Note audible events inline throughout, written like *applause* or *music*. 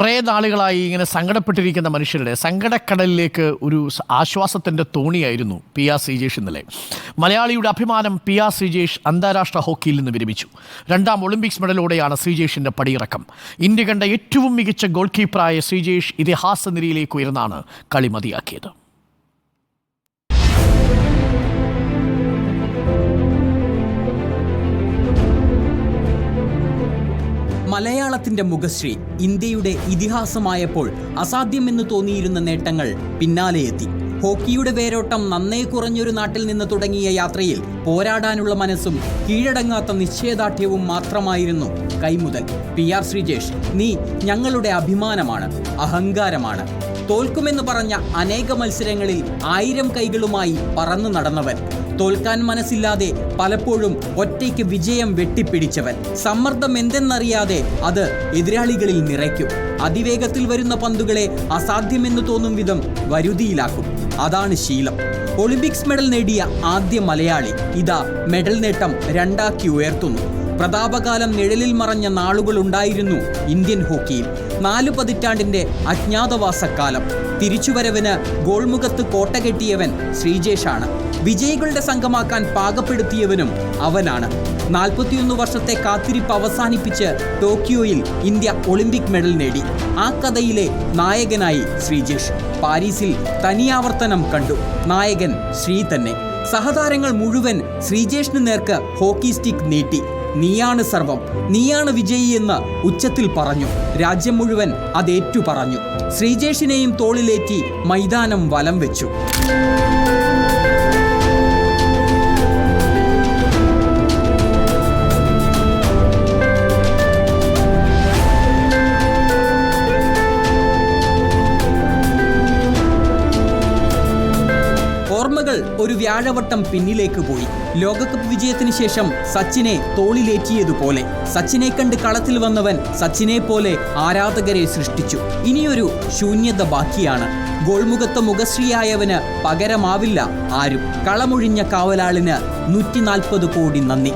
കുറേ നാളുകളായി ഇങ്ങനെ സങ്കടപ്പെട്ടിരിക്കുന്ന മനുഷ്യരുടെ സങ്കടക്കടലിലേക്ക് ഒരു ആശ്വാസത്തിന്റെ തോണിയായിരുന്നു പി ആർ ശ്രീജേഷ് ഇന്നലെ. മലയാളിയുടെ അഭിമാനം പി ആർ ശ്രീജേഷ് അന്താരാഷ്ട്ര ഹോക്കിയിൽ നിന്ന് വിരമിച്ചു. രണ്ടാം ഒളിമ്പിക്സ് മെഡലോടെയാണ് ശ്രീജേഷിന്റെ പടിയിറക്കം. ഇന്ത്യ കണ്ട ഏറ്റവും മികച്ച ഗോൾ കീപ്പറായ ശ്രീജേഷ് ഇതിഹാസ നിരയിലേക്ക് ഉയർന്നാണ് കളി മതിയാക്കിയത്. മലയാളത്തിന്റെ മുഖശ്രീ ഇന്ത്യയുടെ ഇതിഹാസമായപ്പോൾ അസാധ്യമെന്ന് തോന്നിയിരുന്ന നേട്ടങ്ങൾ പിന്നാലെ എത്തി ഹോക്കിയുടെ വേരോട്ടം നന്നേ കുറഞ്ഞൊരു നാട്ടിൽ നിന്ന് തുടങ്ങിയ യാത്രയിൽ പോരാടാനുള്ള മനസ്സും കീഴടങ്ങാത്ത നിശ്ചയദാർഢ്യവും മാത്രമായിരുന്നു കൈമുതൽ. പി ആർ ശ്രീജേഷ് നീ ഞങ്ങളുടെ അഭിമാനമാണ് അഹങ്കാരമാണ്. തോൽക്കുമെന്ന് പറഞ്ഞ അനേക മത്സരങ്ങളിൽ ആയിരം കൈകളുമായി പറന്നു നടന്നവൻ. തോൽക്കാൻ മനസ്സില്ലാതെ പലപ്പോഴും ഒറ്റയ്ക്ക് വിജയം വെട്ടിപ്പിടിച്ചവൻ. സമ്മർദ്ദം എന്തെന്നറിയാതെ അത് എതിരാളികളിൽ നിറയ്ക്കും. അതിവേഗത്തിൽ വരുന്ന പന്തുകളെ അസാധ്യമെന്ന് തോന്നും വിധം വരുതിയിലാക്കും. അതാണ് ശീലം. ഒളിമ്പിക്സ് മെഡൽ നേടിയ ആദ്യ മലയാളി ഇതാ മെഡൽ നേട്ടം രണ്ടാക്കി ഉയർത്തുന്നു. പ്രതാപകാലം നിഴലിൽ മറഞ്ഞ നാളുകൾ ഉണ്ടായിരുന്നു ഇന്ത്യൻ ഹോക്കിയിൽ. നാലു പതിറ്റാണ്ടിന്റെ അജ്ഞാതവാസക്കാലം. തിരിച്ചുവരവിന് ഗോൾമുഖത്ത് കോട്ട കെട്ടിയവൻ ശ്രീജേഷാണ്. വിജയികളുടെ സംഘമാക്കാൻ പാകപ്പെടുത്തിയവനും അവനാണ്. നാൽപ്പത്തിയൊന്ന് വർഷത്തെ കാത്തിരിപ്പ് അവസാനിപ്പിച്ച് ടോക്കിയോയിൽ ഇന്ത്യ ഒളിമ്പിക് മെഡൽ നേടി. ആ കഥയിലെ നായകനായി ശ്രീജേഷ്. പാരീസിൽ തനിയാവർത്തനം കണ്ടു. നായകൻ ശ്രീ തന്നെ. സഹതാരങ്ങൾ മുഴുവൻ ശ്രീജേഷിന് നേർക്ക് ഹോക്കി സ്റ്റിക്ക് നീട്ടി. നീയാണ് സർവം നീയാണ് വിജയി എന്ന് ഉച്ചത്തിൽ പറഞ്ഞു. രാജ്യം മുഴുവൻ അതേറ്റു പറഞ്ഞു ശ്രീജേഷിനെയും തോളിലേറ്റി മൈതാനം വലം വെച്ചു. വ്യാഴവട്ടം പിന്നിലേക്ക് പോയി. ലോകകപ്പ് വിജയത്തിന് ശേഷം സച്ചിനെ തോളിലേറ്റിയതുപോലെ സച്ചിനെ കണ്ട് കളത്തിൽ വന്നവൻ സച്ചിനെ പോലെ ആരാധകരെ സൃഷ്ടിച്ചു. ഇനിയൊരു ശൂന്യത ബാക്കിയാണ്. ഗോൾമുഖത്ത് മുഖശ്രീയായവന് പകരമാവില്ല ആരും. കളമൊഴിഞ്ഞ കാവലാളിന് നൂറ്റി കോടി നന്ദി.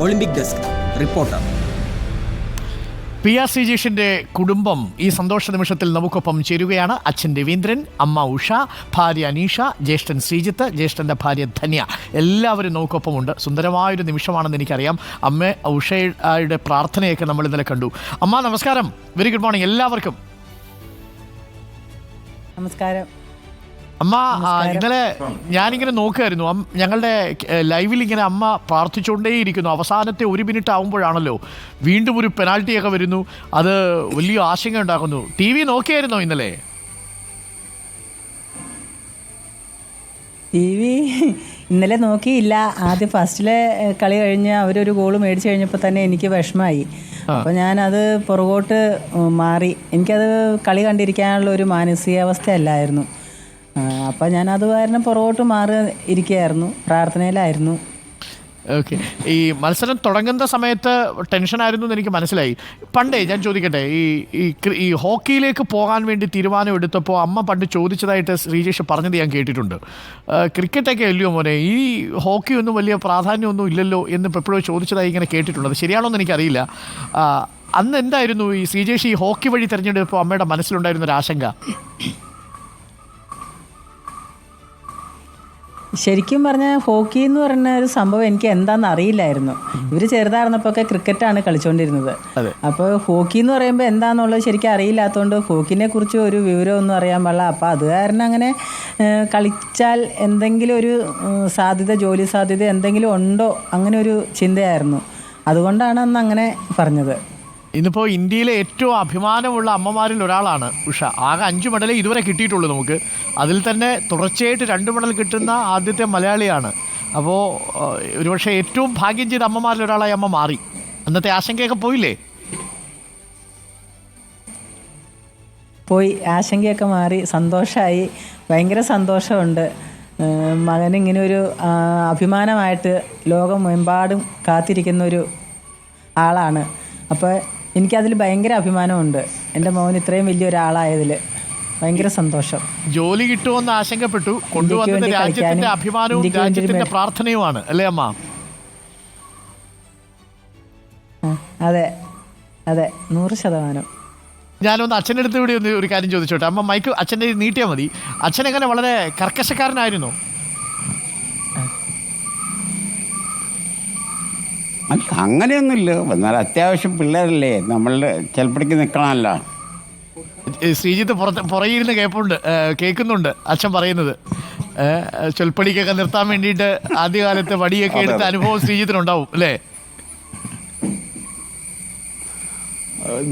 Olympic desk. Reporter. P R കുടുംബം ഈ സന്തോഷ നിമിഷത്തിൽ നമുക്കൊപ്പം ചേരുകയാണ്. അച്ഛൻ രവീന്ദ്രൻ അമ്മ ഉഷ ഭാര്യ അനീഷ ജ്യേഷ്ഠൻ ശ്രീജിത്ത് ജ്യേഷ്ഠന്റെ ഭാര്യ ധന്യ. എല്ലാവരും നമുക്കൊപ്പമുണ്ട്. സുന്ദരമായൊരു നിമിഷമാണെന്ന് എനിക്കറിയാം. അമ്മ ഉഷയുടെ പ്രാർത്ഥനയൊക്കെ നമ്മൾ ഇന്നലെ കണ്ടു. അമ്മ നമസ്കാരം. വെരി ഗുഡ് മോർണിംഗ് എല്ലാവർക്കും. നമസ്കാരം. അമ്മ ഇന്നലെ ഞാനിങ്ങനെ നോക്കുമായിരുന്നു ഞങ്ങളുടെ ലൈവിൽ ഇങ്ങനെ അമ്മ പ്രാർത്ഥിച്ചുകൊണ്ടേയിരിക്കുന്നു. അവസാനത്തെ ഒരു മിനിറ്റ് ആകുമ്പോഴാണല്ലോ വീണ്ടും ഒരു പെനാൽറ്റിയൊക്കെ വരുന്നു. അത് വലിയ ആശങ്ക ഉണ്ടാക്കുന്നു. ടി വി നോക്കിയായിരുന്നോ ഇന്നലെ? ടി വി ഇന്നലെ നോക്കിയില്ല. ആദ്യം ഫസ്റ്റിലെ കളി കഴിഞ്ഞ് അവരൊരു ഗോൾ മേടിച്ചു കഴിഞ്ഞപ്പോൾ തന്നെ എനിക്ക് വിഷമമായി. അപ്പോൾ ഞാനത് പുറകോട്ട് മാറി. എനിക്കത് കളി കണ്ടിരിക്കാനുള്ള ഒരു മാനസികാവസ്ഥയല്ലായിരുന്നു. അപ്പം ഞാനത് കാരണം പുറകോട്ട് മാറി ഇരിക്കുകയായിരുന്നു. പ്രാർത്ഥനയിലായിരുന്നു. ഓക്കെ. ഈ മത്സരം തുടങ്ങുന്ന സമയത്ത് ടെൻഷനായിരുന്നു എന്ന് എനിക്ക് മനസ്സിലായി. പണ്ടേ ഞാൻ ചോദിക്കട്ടെ ഈ ഈ ഹോക്കിയിലേക്ക് പോകാൻ വേണ്ടി തീരുമാനം എടുത്തപ്പോൾ അമ്മ പണ്ട് ചോദിച്ചതായിട്ട് ശ്രീജേഷ് പറഞ്ഞത് ഞാൻ കേട്ടിട്ടുണ്ട്. ക്രിക്കറ്റൊക്കെ അല്ലയോ മോനെ? ഈ ഹോക്കി ഒന്നും വലിയ പ്രാധാന്യമൊന്നും ഇല്ലല്ലോ എന്ന് എപ്പോഴും ചോദിച്ചതായി ഇങ്ങനെ കേട്ടിട്ടുണ്ട്. അത് ശരിയാണോ എന്ന് എനിക്കറിയില്ല. അന്ന് എന്തായിരുന്നു ഈ ശ്രീജേഷ് ഈ ഹോക്കി വഴി തിരഞ്ഞെടുത്തപ്പോൾ അമ്മയുടെ മനസ്സിലുണ്ടായിരുന്ന ഒരു ആശങ്ക ശരിക്കും പറഞ്ഞാൽ ഹോക്കി എന്ന് പറഞ്ഞ ഒരു സംഭവം എനിക്ക് എന്താണെന്ന് അറിയില്ലായിരുന്നു. ഇവർ ചെറുതായിരുന്നപ്പോൾ ഒക്കെ ക്രിക്കറ്റാണ് കളിച്ചുകൊണ്ടിരുന്നത്. അപ്പോൾ ഹോക്കി എന്ന് പറയുമ്പോൾ എന്താണെന്നുള്ളത് ശരിക്കും അറിയില്ലാത്തതുകൊണ്ട് ഹോക്കിനെ കുറിച്ച് ഒരു വിവരമൊന്നും അറിയാൻ പാടില്ല. അപ്പോൾ അത് കാരണം അങ്ങനെ കളിച്ചാൽ എന്തെങ്കിലും ഒരു സാധ്യത ജോലി സാധ്യത എന്തെങ്കിലും ഉണ്ടോ? അങ്ങനെ ഒരു ചിന്തയായിരുന്നു. അതുകൊണ്ടാണ് അന്ന് അങ്ങനെ പറഞ്ഞത്. ഇന്നിപ്പോൾ ഇന്ത്യയിലെ ഏറ്റവും അഭിമാനമുള്ള അമ്മമാരിൽ ഒരാളാണ് ഉഷ. ആകെ അഞ്ച് മെഡലേ ഇതുവരെ കിട്ടിയിട്ടുള്ളൂ നമുക്ക്. അതിൽ തന്നെ തുടർച്ചയായിട്ട് രണ്ട് മെഡൽ കിട്ടുന്ന ആദ്യത്തെ മലയാളിയാണ്. അപ്പോൾ ഒരുപക്ഷെ ഏറ്റവും ഭാഗ്യം ചെയ്ത അമ്മമാരിൽ ഒരാളായി അമ്മ മാറി. അന്നത്തെ ആശങ്കയൊക്കെ പോയില്ലേ? പോയി. ആശങ്കയൊക്കെ മാറി. സന്തോഷമായി ഭയങ്കര സന്തോഷമുണ്ട്. മകൻ ഇങ്ങനെ ഒരു അഭിമാനമായിട്ട് ലോകമെമ്പാടും കാത്തിരിക്കുന്ന ഒരു ആളാണ്. അപ്പോൾ എനിക്കതിൽ ഭയങ്കര അഭിമാനമുണ്ട്. എന്റെ മോൻ ഇത്രയും വലിയ ഒരാളായതിൽ ഭയങ്കര സന്തോഷം. ജോലി കിട്ടുമെന്ന് ആശങ്കപ്പെട്ടു. കൊണ്ടുവന്നത് രാജ്യത്തിന്റെ അഭിമാനവും രാജ്യത്തിന്റെ പ്രാർത്ഥനയുമാണ്. അല്ലേ അമ്മ? അതെ. അതെ നൂറ് ശതമാനം. ഞാനൊന്ന് അച്ഛന്റെ അടുത്ത് കൂടി ഒന്ന് ഒരു കാര്യം ചോദിച്ചോട്ടെ. അമ്മ മൈക്ക് അച്ഛന്റെ നീട്ടിയാൽ മതി. അച്ഛൻ എങ്ങനെ വളരെ കർക്കശക്കാരനായിരുന്നു. അല്ല അങ്ങനെയൊന്നുമില്ല. എന്നാൽ അത്യാവശ്യം പിള്ളേരല്ലേ. നമ്മളുടെ ചിലപ്പോഴേക്ക് നിൽക്കണമല്ലോ ശ്രീജിത്ത് പുറത്ത് പുറകിരുന്ന് കേൾപ്പുണ്ട് കേൾക്കുന്നുണ്ട് അച്ഛൻ പറയുന്നത്. ചൊൽപ്പടിക്കൊക്കെ നിർത്താൻ വേണ്ടിയിട്ട് ആദ്യകാലത്ത് വടിയൊക്കെ എടുത്ത അതെ. അനുഭവം ശ്രീജിത്തിനുണ്ടാവും അല്ലേ?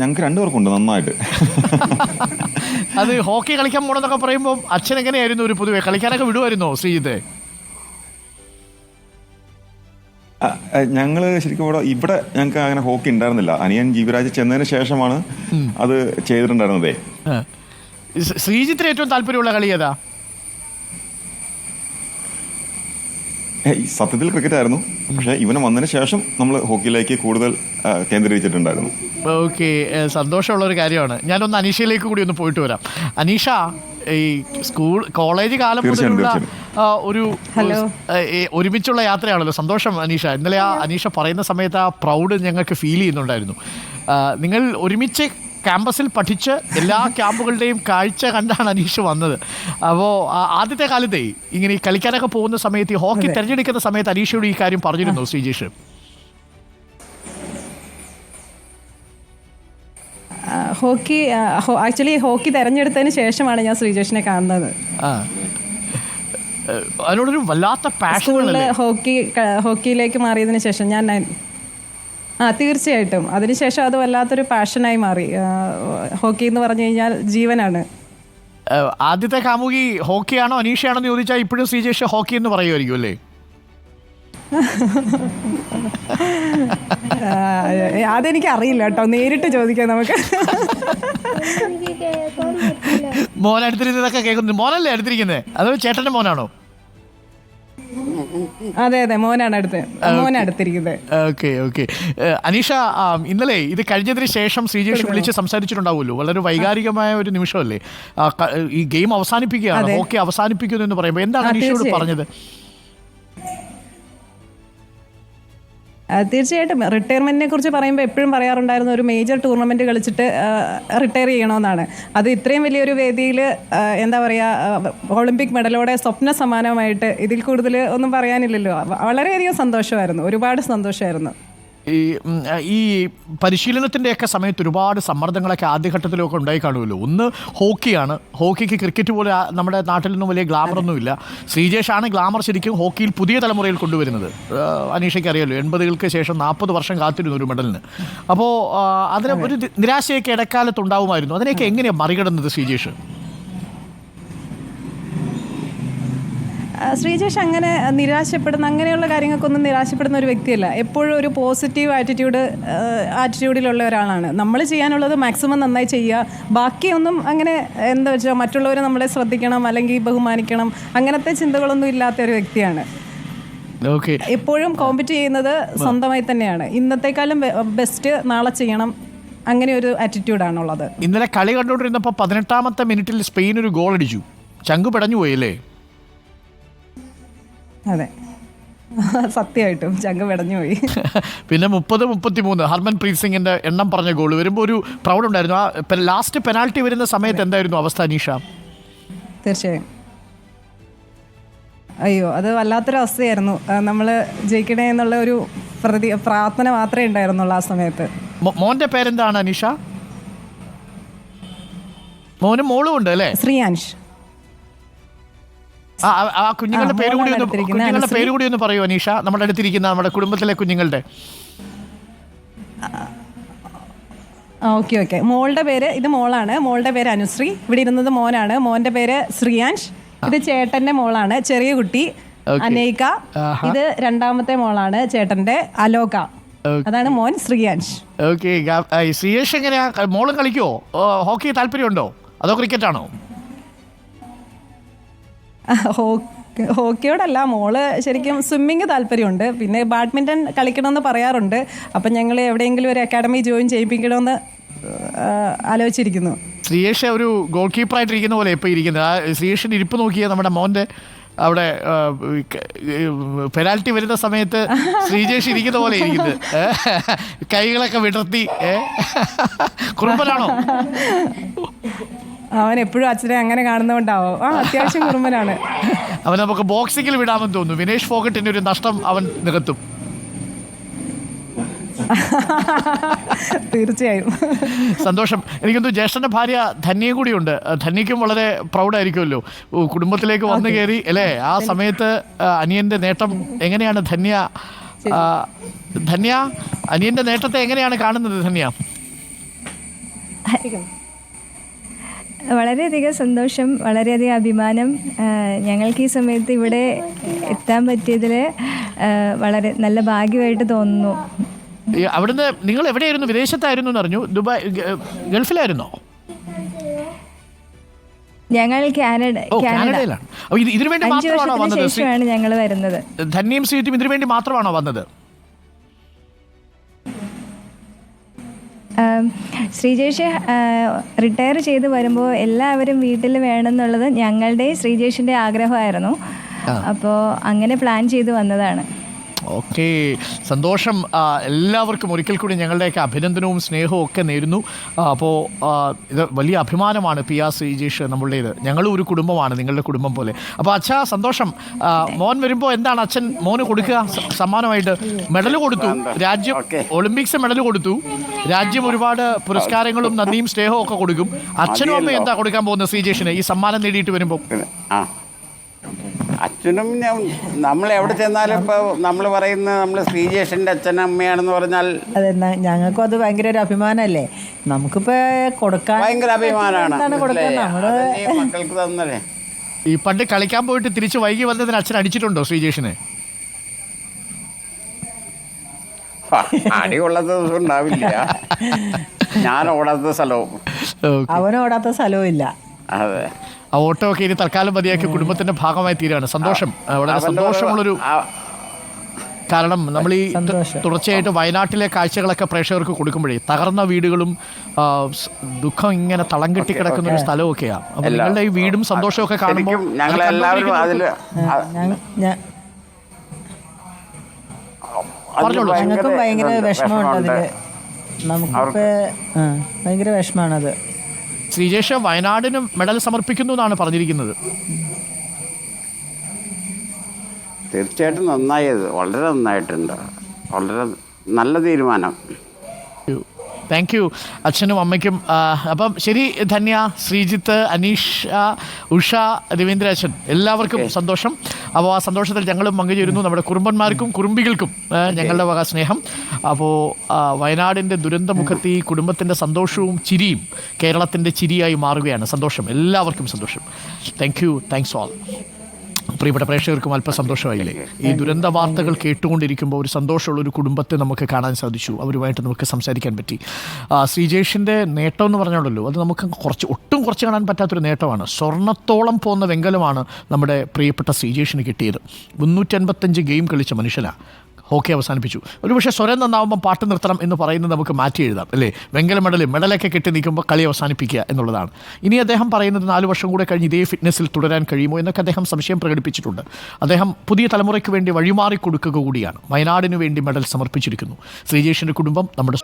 ഞങ്ങൾക്ക് രണ്ടുപേർക്കുണ്ട് നന്നായിട്ട്. അത് ഹോക്കി കളിക്കാൻ പോണെന്നൊക്കെ പറയുമ്പോൾ അച്ഛൻ എങ്ങനെയായിരുന്നു ഒരു പൊതുവെ? കളിക്കാനൊക്കെ വിടുമായിരുന്നോ ശ്രീജിത്തെ? ഞങ്ങൾ ശരിക്കും ഇവിടെ ഇവിടെ ഞങ്ങൾക്ക് അങ്ങനെ ഹോക്കി ഉണ്ടായിരുന്നില്ല. അനിയൻ ജീവരാജ് ചെന്നതിന് ശേഷമാണ് അത് ചെയ്തിട്ടുണ്ടായിരുന്നതേ. ശ്രീജിത്തിന് ഏറ്റവും താല്പര്യമുള്ള കളി ഏതാ? സത്യത്തിൽ ക്രിക്കറ്റ് ആയിരുന്നു. പക്ഷെ ഇവന് വന്നതിന് ശേഷം നമ്മൾ ഹോക്കിയിലേക്ക് കൂടുതൽ കേന്ദ്രീകരിച്ചിട്ടുണ്ടായിരുന്നു. ഓക്കെ. സന്തോഷമുള്ള ഒരു കാര്യമാണ്. ഞാനൊന്ന് അനീഷയിലേക്ക് കൂടി ഒന്ന് പോയിട്ട് വരാം. അനീഷ ഈ സ്കൂൾ കോളേജ് കാലം മുതലുള്ള ഒരു ഒരുമിച്ചുള്ള യാത്രയാണല്ലോ. സന്തോഷം അനീഷ. ഇന്നലെ ആ അനീഷ പറയുന്ന സമയത്ത് ആ പ്രൗഡ് ഞങ്ങൾക്ക് ഫീൽ ചെയ്യുന്നുണ്ടായിരുന്നു. നിങ്ങൾ ഒരുമിച്ച് ക്യാമ്പസിൽ പഠിച്ച് എല്ലാ ക്യാമ്പുകളുടെയും കാഴ്ച കണ്ടാണ് അനീഷ് വന്നത്. അപ്പോൾ ആദ്യത്തെ കാലത്തെ ഇങ്ങനെ ഈ കളിക്കാനൊക്കെ പോകുന്ന സമയത്ത് ഈ ഹോക്കി തിരഞ്ഞെടുക്കുന്ന സമയത്ത് അനീഷയോട് ഈ കാര്യം പറഞ്ഞിരുന്നു ശ്രീജേഷ്? ഹോക്കി ആക്ച്വലി ഹോക്കി തെരഞ്ഞെടുത്തതിന് ശേഷമാണ് ഞാൻ ശ്രീജേഷിനെ കാണുന്നത്. അതിനോടൊരു വല്ലാത്ത പാഷൻ ഹോക്കി ഹോക്കിയിലേക്ക് മാറിയതിന് ശേഷം ഞാൻ ആ തീർച്ചയായിട്ടും. അതിനുശേഷം അത് വല്ലാത്തൊരു പാഷനായി മാറി. ഹോക്കി എന്ന് പറഞ്ഞു കഴിഞ്ഞാൽ ജീവനാണ്. ആദ്യത്തെ കാമുകി ഹോക്കിയാണോ അനീഷയാണോ എന്ന് ചോദിച്ചാൽ ഇപ്പോഴും ശ്രീജേഷ് ഹോക്കി എന്ന് പറയുമായിരിക്കും അല്ലേ? അതെനിക്ക് അറിയില്ല കേട്ടോ. നേരിട്ട് ചോദിക്കാം നമുക്ക്. മോൻ അടുത്തിരുന്നതൊക്കെ കേൾക്കുന്നു മോനല്ലേ അടുത്തിരിക്കുന്നത് അതോ ചേട്ടന്റെ മോനാണോ? അതെ അതെ മോനാണ് അടുത്ത് മോനടുത്തിരിക്കുന്നത് ഓക്കെ. ഓക്കെ അനീഷ ഇന്നലെ ഇത് കഴിഞ്ഞതിന് ശേഷം ശ്രീജേഷ് വിളിച്ച് സംസാരിച്ചിട്ടുണ്ടാവുമല്ലോ. വളരെ വൈകാരികമായ ഒരു നിമിഷമല്ലേ? ഈ ഗെയിം അവസാനിപ്പിക്കുകയാണ്. ഓക്കെ അവസാനിപ്പിക്കുന്നു എന്ന് പറയുമ്പോൾ എന്താണ് അനീഷയോട് പറഞ്ഞത്? തീർച്ചയായിട്ടും. റിട്ടയർമെന്റിനെ കുറിച്ച് പറയുമ്പോൾ എപ്പോഴും പറയാറുണ്ടായിരുന്ന ഒരു മേജർ ടൂർണമെന്റ് കളിച്ചിട്ട് റിട്ടയർ ചെയ്യണമെന്നാണ് അത് ഇത്രയും വലിയൊരു വേദിയിൽ എന്താ പറയുക ഒളിമ്പിക് മെഡലോടെ സ്വപ്ന സമാനമായിട്ട് ഇതിൽ കൂടുതൽ ഒന്നും പറയാനില്ലല്ലോ. വളരെയധികം സന്തോഷമായിരുന്നു. ഒരുപാട് സന്തോഷമായിരുന്നു. ഈ ഈ പരിശീലനത്തിന്റെയൊക്കെ സമയത്ത് ഒരുപാട് സമ്മർദ്ദങ്ങളൊക്കെ ആദ്യഘട്ടത്തിലൊക്കെ ഉണ്ടായി കാണുമല്ലോ. ഒന്ന് ഹോക്കിയാണ്. ഹോക്കിക്ക് ക്രിക്കറ്റ് പോലെ നമ്മുടെ നാട്ടിൽ നാട്ടിലൊന്നും വലിയ ഗ്ലാമറൊന്നുമില്ല ശ്രീജേഷാണ് ഗ്ലാമർ ശരിക്കും ഹോക്കിയിൽ പുതിയ തലമുറയിൽ കൊണ്ടുവരുന്നത്. അനീഷയ്ക്ക് അറിയാമല്ലോ എൺപതുകൾക്ക് ശേഷം നാൽപ്പത് വർഷം കാത്തിരുന്നു ഒരു മെഡലിന്. അപ്പോൾ അതിന് ഒരു നിരാശയൊക്കെ ഇടക്കാലത്ത് ഉണ്ടാവുമായിരുന്നു. അതിനെയൊക്കെ എങ്ങനെയാണ് മറികടന്നത് ശ്രീജേഷ്? ശ്രീജേഷ് അങ്ങനെ നിരാശപ്പെടുന്ന അങ്ങനെയുള്ള കാര്യങ്ങൾക്കൊന്നും നിരാശപ്പെടുന്ന ഒരു വ്യക്തിയല്ല. എപ്പോഴും ഒരു പോസിറ്റീവ് ആറ്റിറ്റ്യൂഡ് ആറ്റിറ്റ്യൂഡിലുള്ള ഒരാളാണ്. നമ്മൾ ചെയ്യാനുള്ളത് മാക്സിമം നന്നായി ചെയ്യുക. ബാക്കിയൊന്നും അങ്ങനെ എന്താ വെച്ചാൽ മറ്റുള്ളവരെ നമ്മളെ ശ്രദ്ധിക്കണം അല്ലെങ്കിൽ ബഹുമാനിക്കണം അങ്ങനത്തെ ചിന്തകളൊന്നും ഇല്ലാത്ത ഒരു വ്യക്തിയാണ്. എപ്പോഴും കോമ്പറ്റ് ചെയ്യുന്നത് സ്വന്തമായി തന്നെയാണ്. ഇന്നത്തെക്കാളും ബെസ്റ്റ് നാളെ ചെയ്യണം. അങ്ങനെ ഒരു ആറ്റിറ്റ്യൂഡാണുള്ളത് ഇന്നലെ കളി കണ്ടുകൊണ്ടിരുന്നപ്പോൾ പതിനെട്ടാമത്തെ മിനിറ്റിൽ സ്പെയിൻ ഒരു ഗോൾ അടിച്ചു. ചങ്കു പിടഞ്ഞു പോയല്ലേ അതെ. *laughs* സത്യമായിട്ടും ചങ്ക വിടഞ്ഞു പോയി. *laughs* പിന്നെ മുപ്പത് മുപ്പത്തി മൂന്ന് ഹർമൻ പ്രീത് സിംഗിന്റെ എണ്ണം പറഞ്ഞ ഗോൾ വരുമ്പോൾ ഒരു പ്രൗഡ് ഉണ്ടായിരുന്നു ആ ലാസ്റ്റ് പെനാൾട്ടി വരുന്ന സമയത്ത് എന്തായിരുന്നു അവസ്ഥ അനീഷ? തീർച്ചയായും. അയ്യോ അത് വല്ലാത്തൊരു അവസ്ഥയായിരുന്നു നമ്മൾ ജയിക്കണേ എന്നുള്ള ഒരു പ്രതി പ്രാർത്ഥന മാത്രമേ ഉണ്ടായിരുന്നുള്ളൂ ആ സമയത്ത്. മോന്റെ പേരെന്താണ് അനീഷ? മോനും മോളും ഉണ്ട് അല്ലേ? ശ്രീയാൻഷ്. ആ കുഞ്ഞുങ്ങളുടെ പേര് കൂടി ഒന്ന് കുഞ്ഞുങ്ങളുടെ പേര് കൂടി ഒന്ന് പറയൂ അനീഷ. നമ്മുടെ അടുത്തിരിക്കുന്ന നമ്മുടെ കുടുംബത്തിലെ കുഞ്ഞുങ്ങളുടെ. Okay okay. മോളുടെ പേര് ഇത് മോളാണ്. മോളുടെ പേര് അനുശ്രീ. ഇവിടെ ഇരുന്നത് മോനാണ്. മോന്റെ പേര് ശ്രീയാൻഷ്. ഇത് ചേട്ടന്റെ മോളാണ്. ചെറിയ കുട്ടി. അനേക. ഇത് രണ്ടാമത്തെ മോളാണ് ചേട്ടന്റെ അലോക. അതാണ് മോൻ ശ്രീയാൻഷ്. ഓക്കെ ശ്രീയേഷ് എങ്ങനെയാ? മോളും കളിക്കുവോ? ഹോക്കി താല്പര്യമുണ്ടോ? അതോ ക്രിക്കറ്റ് ആണോ ഹോക്കിയോടല്ല മോൾ ശരിക്കും സ്വിമ്മിങ് താല്പര്യമുണ്ട്. പിന്നെ ബാഡ്മിന്റൺ കളിക്കണമെന്ന് പറയാറുണ്ട്. അപ്പം ഞങ്ങൾ എവിടെയെങ്കിലും ഒരു അക്കാഡമി ജോയിൻ ചെയ്യിപ്പിക്കണമെന്ന് ആലോചിച്ചിരിക്കുന്നു. ശ്രീയേഷ ഒരു ഗോൾ കീപ്പറായിട്ടിരിക്കുന്ന പോലെ ഇപ്പോൾ ഇരിക്കുന്നത്. ആ ശ്രീയേഷിന്റെ ഇരിപ്പ് നോക്കിയാൽ നമ്മുടെ മോന്റെ അവിടെ പെനാൽറ്റി വരുന്ന സമയത്ത് ശ്രീജേഷ് ഇരിക്കുന്ന പോലെ ഇരിക്കുന്നത്. കൈകളൊക്കെ വിടർത്തി? കുറുമ്പനാണോ? അവൻ എപ്പോഴും അച്ഛനെ അങ്ങനെ കാണുന്നോണ്ടാവോ ആ അത്യാവശ്യം കുറുമ്പനാണ്. അവൻ നമുക്ക് ബോക്സിംഗിൽ വിടാമെന്ന് തോന്നുന്നു. വിനേഷ് ഫോഗട്ടിന്റെ ഒരു നഷ്ടം അവൻ നികത്തും. തീർച്ചയായും. സന്തോഷം. എനിക്കൊന്നും ജ്യേഷ്ഠന്റെ ഭാര്യ ധന്യയും കൂടിയുണ്ട്. ധന്യക്കും വളരെ പ്രൗഡായിരിക്കുമല്ലോ. കുടുംബത്തിലേക്ക് വന്നു കയറി അല്ലേ? ആ സമയത്ത് അനിയന്റെ നേട്ടം എങ്ങനെയാണ് ധന്യ? ധന്യ അനിയന്റെ നേട്ടത്തെ എങ്ങനെയാണ് കാണുന്നത് ധന്യ? വളരെയധികം സന്തോഷം വളരെയധികം അഭിമാനം ഞങ്ങൾക്ക് ഈ സമയത്ത് ഇവിടെ എത്താൻ പറ്റിയതിൽ വളരെ നല്ല ഭാഗ്യമായിട്ട് തോന്നുന്നു. അവിടുന്ന് നിങ്ങൾ എവിടെയായിരുന്നു? വിദേശത്തായിരുന്നു എന്ന് അറിഞ്ഞു. ദുബായ് ഗൾഫിലായിരുന്നോ? ഞങ്ങൾ കാനഡ കാനഡയിലാണ്. ഇതിനു വേണ്ടി മാത്രമാണോ വന്നത്? ഞങ്ങൾ വരുന്നത്. സീറ്റും ഇതിനു വേണ്ടി മാത്രമാണോ വന്നത്? ശ്രീജേഷ് റിട്ടയർ ചെയ്ത് വരുമ്പോൾ എല്ലാവരും വീട്ടിൽ വേണമെന്നുള്ളത് ഞങ്ങളുടെ ശ്രീജേഷിന്റെ ആഗ്രഹമായിരുന്നു. അപ്പോൾ അങ്ങനെ പ്ലാൻ ചെയ്ത് വന്നതാണ്. ഓക്കെ. സന്തോഷം. എല്ലാവർക്കും ഒരിക്കൽ കൂടി ഞങ്ങളുടെയൊക്കെ അഭിനന്ദനവും സ്നേഹവും ഒക്കെ നേരുന്നു. അപ്പോൾ ഇത് വലിയ അഭിമാനമാണ് പി ആർ ശ്രീജേഷ് നമ്മളുടേത്. ഞങ്ങളും ഒരു കുടുംബമാണ് നിങ്ങളുടെ കുടുംബം പോലെ. അപ്പോൾ അച്ഛാ സന്തോഷം. മോൻ വരുമ്പോൾ എന്താണ് അച്ഛൻ മോന് കൊടുക്കുക? സമ്മാനമായിട്ട് മെഡൽ കൊടുത്തു. രാജ്യം ഒളിമ്പിക്സ് മെഡൽ കൊടുത്തു. രാജ്യം ഒരുപാട് പുരസ്കാരങ്ങളും നന്ദിയും സ്നേഹവും ഒക്കെ കൊടുക്കും. അച്ഛനും അമ്മയും എന്താ കൊടുക്കാൻ പോകുന്നത് ശ്രീജേഷിന്? ഈ സമ്മാനം നേടിയിട്ട് വരുമ്പോൾ ആ. അച്ഛനും ഞാൻ നമ്മൾ എവിടെ ചെന്നാലും ഇപ്പോൾ നമ്മൾ പറയുന്ന നമ്മൾ ശ്രീജേഷന്റെ അച്ഛനും അമ്മയാണെന്ന് പറഞ്ഞാൽ അതെ ന- ഞങ്ങൾക്കും അത് ഭയങ്കര ഒരു അഭിമാനമല്ലേ നമുക്കിപ്പോ കൊടുക്കാൻ ഭയങ്കര അഭിമാനമാണ്. എന്താണ് കൊടുക്കാൻ? നമ്മൾ മക്കൾക്ക് തന്നല്ലേ? ഈ പണ്ട് കളിക്കാൻ പോയിട്ട് തിരിച്ച് വൈകി വന്നതിന് അച്ഛൻ അടിച്ചിട്ടുണ്ടോ ശ്രീജേഷിനെ? അടിയുള്ള ദിവസം ഉണ്ടാവില്ല. ഞാൻ ഓടാത്ത സ്ഥലവും. അവനോടാത്ത സ്ഥലവും ഇല്ല. അതെ. ആ ഓട്ടോ ഒക്കെ ഇനി തൽക്കാലം മതിയാക്കി കുടുംബത്തിന്റെ ഭാഗമായി തീരുകയാണ്. സന്തോഷം. വളരെ സന്തോഷമുള്ളൊരു കാരണം നമ്മൾ ഈ തുടർച്ചയായിട്ട് വയനാട്ടിലെ കാഴ്ചകളൊക്കെ പ്രേക്ഷകർക്ക് കൊടുക്കുമ്പോഴേ തകർന്ന വീടുകളും ദുഃഖം ഇങ്ങനെ തളം കെട്ടി കിടക്കുന്ന ഒരു സ്ഥലമൊക്കെയാണ് അപ്പൊ നിങ്ങളുടെ ഈ വീടും സന്തോഷവും ഒക്കെ കാണുമ്പോൾ ഞങ്ങൾക്കും ഭയങ്കര വിഷമമുണ്ട് അതിൽ. നമുക്ക് ഭയങ്കര വിഷമാണത് ശ്രീജേഷ് വയനാടിന് മെഡൽ സമർപ്പിക്കുന്നു എന്നാണ് പറഞ്ഞിരിക്കുന്നത്. തീർച്ചയായിട്ടും നന്നായത് വളരെ നന്നായിട്ടുണ്ട്. വളരെ നല്ല തീരുമാനം. താങ്ക് യു അച്ഛനും അമ്മയ്ക്കും അപ്പം ശരി ധന്യ ശ്രീജിത്ത് അനീഷ് ഉഷ രവീന്ദ്ര അച്ഛൻ എല്ലാവർക്കും സന്തോഷം. അപ്പോൾ ആ സന്തോഷത്തിൽ ഞങ്ങളും പങ്കുചേരുന്നു. നമ്മുടെ കുറുമ്പന്മാർക്കും കുറുമ്പികൾക്കും ഞങ്ങളുടെ വക സ്നേഹം അപ്പോൾ വയനാടിന്റെ ദുരന്തമുഖത്ത് ഈ കുടുംബത്തിന്റെ സന്തോഷവും ചിരിയും കേരളത്തിന്റെ ചിരിയായി മാറുകയാണ്. സന്തോഷം. എല്ലാവർക്കും സന്തോഷം. താങ്ക് യു താങ്ക്സ് ഓൾ പ്രിയപ്പെട്ട പ്രേക്ഷകർക്കും അല്പം സന്തോഷമായില്ലേ? ഈ ദുരന്ത വാർത്തകൾ കേട്ടുകൊണ്ടിരിക്കുമ്പോൾ ഒരു സന്തോഷമുള്ള ഒരു കുടുംബത്തെ നമുക്ക് കാണാൻ സാധിച്ചു. അവരുമായിട്ട് നമുക്ക് സംസാരിക്കാൻ പറ്റി. ശ്രീജേഷിന്റെ നേട്ടം എന്ന് പറഞ്ഞോളല്ലോ അത് നമുക്ക് കുറച്ച് ഒട്ടും കുറച്ച് കാണാൻ പറ്റാത്തൊരു നേട്ടമാണ്. സ്വർണത്തോളം പോകുന്ന വെങ്കലമാണ് നമ്മുടെ പ്രിയപ്പെട്ട ശ്രീജേഷിന് കിട്ടിയത്. മുന്നൂറ്റൻപത്തഞ്ച് ഗെയിം കളിച്ച മനുഷ്യനാണ് ഹോക്കി അവസാനിപ്പിച്ചു. ഒരുപക്ഷെ സ്വരം നന്നാവുമ്പോൾ പാട്ട് നിർത്തണം എന്ന് പറയുന്നത് നമുക്ക് മാറ്റി എഴുതാം അല്ലേ? വെങ്കല മെഡൽ മെഡലൊക്കെ കെട്ടി നിൽക്കുമ്പോൾ കളി അവസാനിപ്പിക്കുക എന്നുള്ളതാണ്. ഇനി അദ്ദേഹം പറയുന്നത് നാല് വർഷം കൂടെ കഴിഞ്ഞ് ഇതേ ഫിറ്റ്നസ്സിൽ തുടരാൻ കഴിയുമോ എന്നൊക്കെ അദ്ദേഹം സംശയം പ്രകടിപ്പിച്ചിട്ടുണ്ട്. അദ്ദേഹം പുതിയ തലമുറയ്ക്ക് വേണ്ടി വഴിമാറി കൊടുക്കുക കൂടിയാണ്. വയനാടിനു വേണ്ടി മെഡൽ സമർപ്പിച്ചിരിക്കുന്നു. ശ്രീജേഷിന്റെ കുടുംബം നമ്മുടെ